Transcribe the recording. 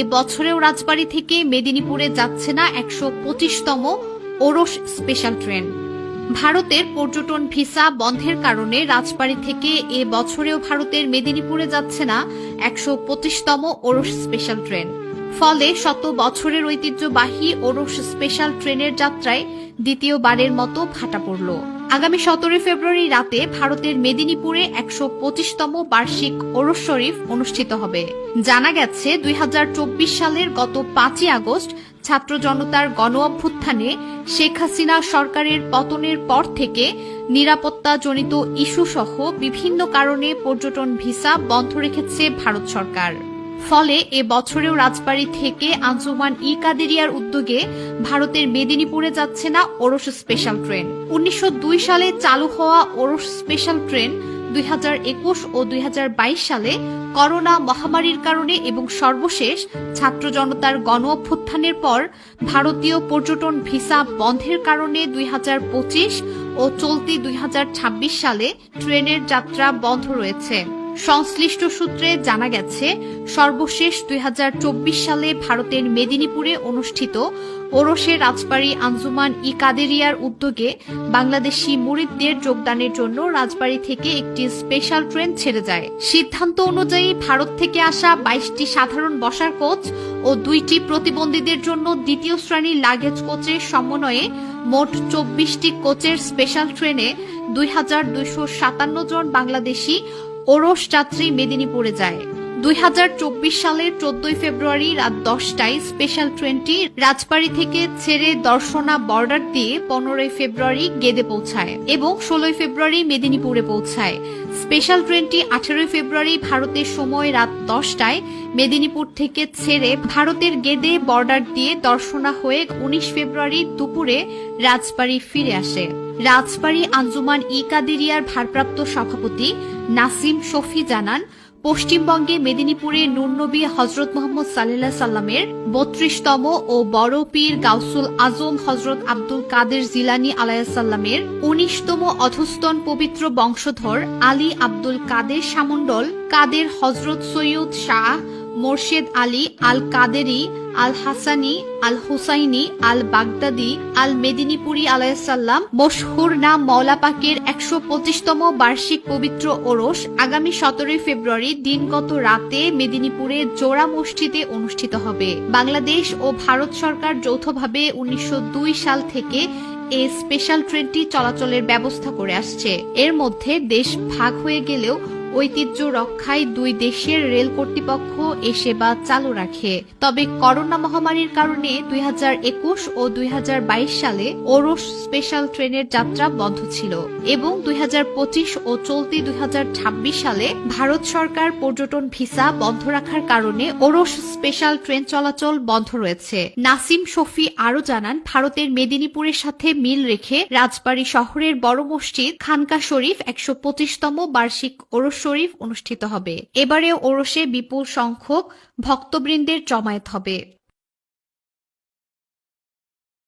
এ বছরেও রাজবাড়ী থেকে মেদিনীপুরে যাচ্ছে না একশো পঁচিশতম ওরস স্পেশাল ট্রেন। ভারতের পর্যটন ভিসা বন্ধের কারণে রাজবাড়ী থেকে এ বছরেও ভারতের মেদিনীপুরে যাচ্ছে না একশো পঁচিশতম ওরস স্পেশাল ট্রেন। ফলে শত বছরের ঐতিহ্যবাহী ওরস স্পেশাল ট্রেনের যাত্রায় দ্বিতীয়বারের মতো ভাটা পড়ল। আগামী সতেরোই ফেব্রুয়ারি রাতে ভারতের মেদিনীপুরে একশো পঁচিশতম বার্ষিক ওরস শরীফ অনুষ্ঠিত হবে। জানা গেছে, দুই হাজার চব্বিশ সালের গত পাঁচই আগস্ট ছাত্র জনতার গণ অভ্যুত্থানে শেখ হাসিনা সরকারের পতনের পর থেকে নিরাপত্তাজনিত ইস্যু সহ বিভিন্ন কারণে পর্যটন ভিসা বন্ধ রেখেছে ভারত সরকার। ফলে এ বছরেও রাজবাড়ী থেকে আঞ্জুমান ই কাদেরিয়ার উদ্যোগে ভারতের মেদিনীপুরে যাচ্ছে না ওরস স্পেশাল ট্রেন উনিশশো দুই সালে চালু হওয়া ওরস স্পেশাল ট্রেন দুই হাজার একুশ ও দুই হাজার বাইশ সালে করোনা মহামারীর কারণে এবং সর্বশেষ ছাত্র জনতার গণ অভ্যুত্থানের পর ভারতীয় পর্যটন ভিসা বন্ধের কারণে দুই হাজার পঁচিশ ও চলতি দুই হাজার ছাব্বিশ সালে ট্রেনের যাত্রা বন্ধ রয়েছে। সংশ্লিষ্ট সূত্রে জানা গেছে, সর্বশেষ দুই হাজার চব্বিশ সালে ভারতের মেদিনীপুরে অনুষ্ঠিত ওরসে রাজবাড়ী আঞ্জুমান ই কাদেরিয়ার উদ্যোগে বাংলাদেশি মুরিদদের যোগদানের জন্য রাজবাড়ী থেকে একটি স্পেশাল ট্রেন ছেড়ে যায়। সিদ্ধান্ত অনুযায়ী ভারত থেকে আসা বাইশটি সাধারণ বসার কোচ ও দুইটি প্রতিবন্ধীদের জন্য দ্বিতীয় শ্রেণির লাগেজ কোচের সমন্বয়ে মোট চব্বিশটি কোচের স্পেশাল ট্রেনে দুই হাজার দুইশো সাতান্ন জন বাংলাদেশি ওরস যাত্রী মেদিনীপুরে যায়। দুই হাজার চব্বিশ সালের চোদ্দই ফেব্রুয়ারি রাত দশটায় স্পেশাল ট্রেনটি রাজবাড়ী থেকে ছেড়ে দর্শনা বর্ডার দিয়ে পনেরোই ফেব্রুয়ারি গেদে পৌঁছায় এবং ষোলোই ফেব্রুয়ারি মেদিনীপুরে পৌঁছায়। স্পেশাল ট্রেনটি আঠেরোই ফেব্রুয়ারি ভারতের সময় রাত দশটায় মেদিনীপুর থেকে ছেড়ে ভারতের গেদে বর্ডার দিয়ে দর্শনা হয়ে উনিশ ফেব্রুয়ারি দুপুরে রাজবাড়ী ফিরে আসে। রাজবাড়ী আঞ্জুমান ই ভারপ্রাপ্ত সভাপতি নাসিম শফি জানান, পশ্চিমবঙ্গে মেদিনীপুরে নুরনবী হজরত মোহাম্মদ সাল্লাহ সাল্লামের বত্রিশতম ও বড় পীর গাউসুল আজম হজরত আব্দুল কাদের জিলানি আলাইসাল্লামের উনিশতম অধস্তন পবিত্র বংশধর আলী আব্দুল কাদের সামন্ডল কাদের হজরত সৈয়দ শাহ মোর্শেদ আলী আল কাদেরি আল হাসানি আল হুসাইনি আল বাগদাদি আল মেদিনীপুরি আলাইসাল্লাম মশহুর নাম মৌলাপাকের একশো পঁচিশতম বার্ষিক পবিত্র ওরস আগামী সতেরোই ফেব্রুয়ারি দিনগত রাতে মেদিনীপুরে জোড়া মসজিদে অনুষ্ঠিত হবে। বাংলাদেশ ও ভারত সরকার যৌথভাবে উনিশশো দুই সাল থেকে এই স্পেশাল ট্রেনটি চলাচলের ব্যবস্থা করে আসছে। এর মধ্যে দেশ ভাগ হয়ে গেলেও ঐতিহ্য রক্ষায় দুই দেশের রেল কর্তৃপক্ষ এ সেবা চালু রাখে। তবে করোনা মহামারীর কারণে দুই হাজার একুশ ও দুই সালে ওরস স্পেশাল ট্রেনের যাত্রা বন্ধ ছিল এবং দুই হাজার পঁচিশ ও চলতি দুই সালে ভারত সরকার পর্যটন ভিসা বন্ধ রাখার কারণে ওরস স্পেশাল ট্রেন চলাচল বন্ধ রয়েছে। নাসিম শফি আরও জানান, ভারতের মেদিনীপুরের সাথে মিল রেখে রাজবাড়ী শহরের বড় মসজিদ খানকা শরীফ একশো পঁচিশতম বার্ষিক ওরস শরীফ অনুষ্ঠিত হবে। এবারে ওরসে বিপুল সংখ্যক ভক্তবৃন্দের জমায়েত হবে।